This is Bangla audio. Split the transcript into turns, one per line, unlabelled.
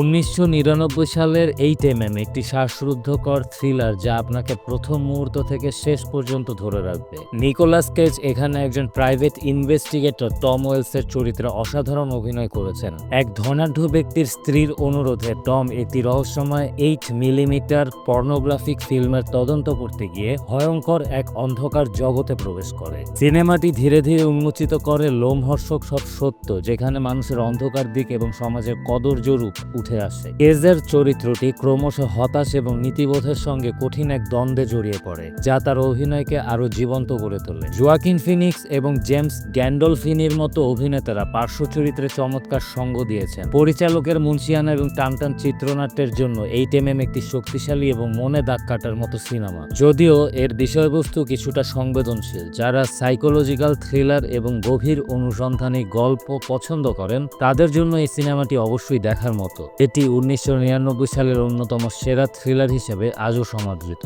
উনিশশো নিরানব্বই সালের এই টেমেম একটি শ্বাসরুদ্ধকর থ্রিলার যা আপনাকে প্রথম মুহূর্ত থেকে শেষ পর্যন্ত ধরে রাখবে। নিকোলাস কেজ এখানে একজন প্রাইভেট ইনভেস্টিগেটর টম ওয়েলসের চরিত্রে অসাধারণ অভিনয় করেছেন। এক ধনাঢ্য ব্যক্তির স্ত্রীর অনুরোধে টম একটি রহস্যময় এইট মিলিমিটার পর্নোগ্রাফিক ফিল্মের তদন্ত করতে গিয়ে ভয়ঙ্কর এক অন্ধকার জগতে প্রবেশ করে। সিনেমাটি ধীরে ধীরে উন্মোচিত করে লোমহর্ষক সব সত্য, যেখানে মানুষের অন্ধকার দিক এবং সমাজের কদর্য রূপ উঠে আসে। কেজের চরিত্রটি ক্রমশ হতাশ এবং নীতিবোধের সঙ্গে কঠিন এক দ্বন্দ্বে জড়িয়ে পড়ে, যা তার অভিনয়কে আরও জীবন্ত করে তোলে। জোয়াকিন ফিনিক্স এবং জেমস গ্যান্ডলফিনির মতো অভিনেতারা পার্শ্ব চরিত্রে চমৎকার সঙ্গ দিয়েছেন। পরিচালকের মুন্সিয়ানা এবং টানটান চিত্রনাট্যের জন্য এই টেমেম একটি শক্তিশালী এবং মনে দাগ কাটার মতো সিনেমা। যদিও এর বিষয়বস্তু কিছুটা সংবেদনশীল, যারা সাইকোলজিক্যাল থ্রিলার এবং গভীর অনুসন্ধানী গল্প পছন্দ করেন, তাদের জন্য এই সিনেমাটি অবশ্যই দেখার মতো। এটি উনিশশো নিরানব্বই সালের অন্যতম সেরা থ্রিলার হিসেবে আজও সমাদৃত।